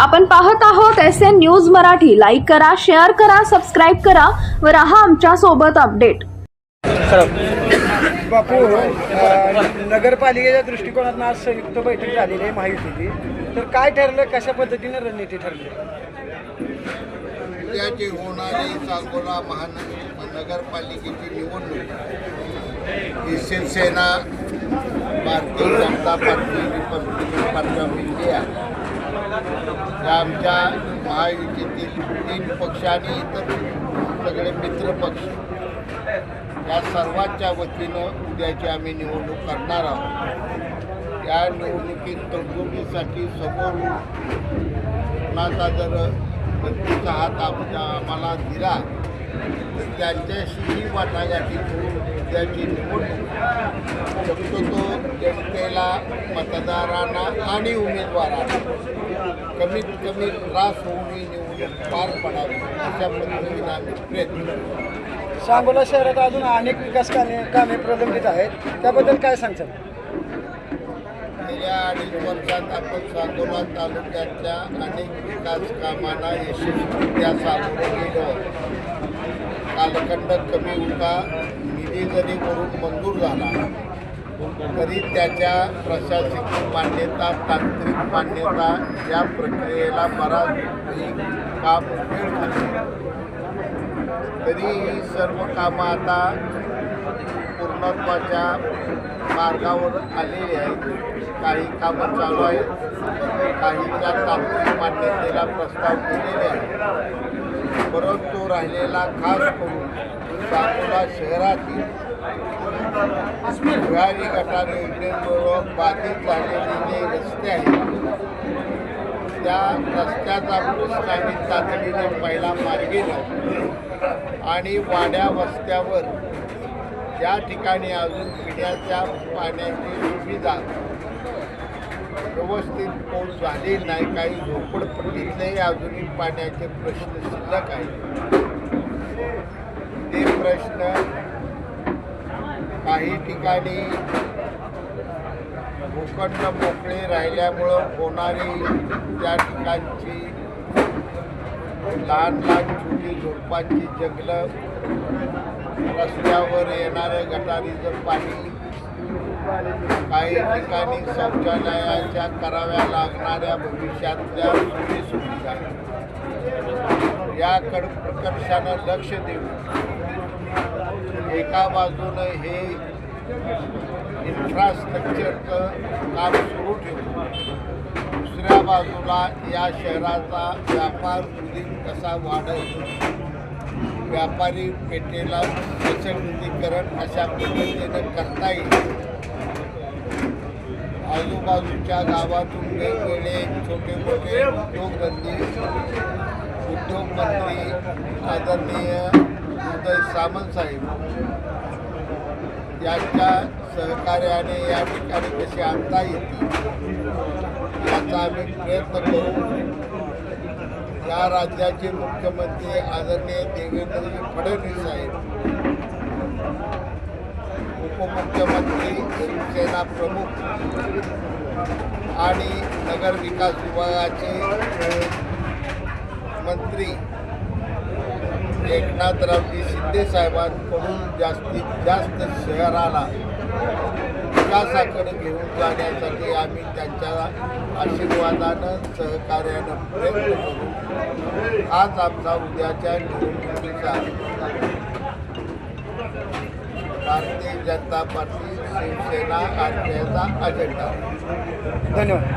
आपण पाहत आहोत S N news Marathi. Like करा शेअर करा सबस्क्राईब करा व राहा आमच्यासोबत अपडेट बापू नगरपालिकेच्या दृष्टिकोनातून आज संयुक्त बैठक झालेली आहे महायुतीची. तर काय ठरलं? कशा पद्धतीने रणनीती ठरली? उद्याची होणारी सांगोला महानगरपालिकेची निवडणूक. ही Shiv Sena Bharatiya Janata party Republican party of India या आमच्या महायुतीतील तीन पक्ष आणि इतर सगळे मित्र पक्ष या सर्वांच्या वतीनं उद्याची आम्ही निवडणूक करणार आहोत. या निवडणुकीत तरतुदीसाठी समोर कुणाचा जर व्यक्तीचा हात आमच्या आम्हाला दिला तर त्यांच्याशीही वाटाघाटी करून उद्याची निवडणूक शक्यतो जनतेला मतदारांना आणि उमेदवारांना कमीत कमी त्रास होऊन ही निवडणूक पार पडावी अशा पद्धतीने आम्ही प्रयत्न करू. सांगोला शहरात अजून अनेक विकास कामे कामे प्रलंबित आहेत. त्याबद्दल काय सांगतात गेल्या अडीच वर्षात आपण सांगोला तालुक्यातल्या अनेक विकास कामांना यशस्वीरित्या सामोरे गेलो. कालखंड कमी होता. निधी जरी वरून मंजूर झाला तरी त्याच्या प्रशासकीय मान्यता तांत्रिक मान्यता या प्रक्रियेला बराच काम वेळ झाले तरी ही सर्व कामं आता पूर्णत्वाच्या मार्गावर आलेली आहेत. काही कामं चालू आहेत. काहीच्या तांत्रिक मान्यतेला प्रस्ताव केलेले आहेत. परंतु राहिलेला खास करून सांगोला शहरातील ज्वारी गटार योजनेमुळं बाधित झालेले जे रस्ते आहेत त्या रस्त्याचा प्रश्न आम्ही तातडीने पहिला मार्गीनं आणि वाड्या वस्त्यावर ज्या ठिकाणी अजून पिण्याच्या पाण्याची सुविधा व्यवस्थित पोच झाली नाही काही झोपडपट्टीतलेही अजूनही पाण्याचे प्रश्न शिल्लक आहेत. ते प्रश्न काही ठिकाणी भूखंड मोकळे राहिल्यामुळं होणारी त्या ठिकाणची लहान लहान छोटी झोपांची जंगलं रस्त्यावर येणारं गटारीचं पाणी काही ठिकाणी शौचालयाच्या कराव्या लागणाऱ्या भविष्यातल्या सोयीसुविधा. याकडे प्रकर्षानं लक्ष देऊन एका बाजूनं हे इन्फ्रास्ट्रक्चरचं काम सुरू ठेवून दुसऱ्या बाजूला या शहराचा व्यापार उद्योग कसा वाढेल? व्यापारी पेठेला सशक्तीकरण अशा पद्धतीनं करता येईल? आजूबाजूच्या गावातून वेगवेगळे छोटे मोठे उद्योगधंदे उद्योगमंत्री आदरणीय सामंत साहेब यांच्या सहकार्याने या ठिकाणी कशी आणता येतील याचा आम्ही प्रयत्न करू. या राज्याचे मुख्यमंत्री आदरणीय देवेंद्रजी फडणवीस साहेब उपमुख्यमंत्री शिवसेना प्रमुख आणि नगर विकास विभागाचे मंत्री एकनाथरावजी शिंदे साहेबांकडून जास्तीत जास्त शहराला विकासाकडे घेऊन जाण्यासाठी आम्ही त्यांच्या आशीर्वादानं सहकार्यानं प्रयत्न करू. आज आमचा उद्याच्या निवडणुकीचा भारतीय जनता पार्टी शिवसेना आरपीआयचा अजेंडा धन्यवाद.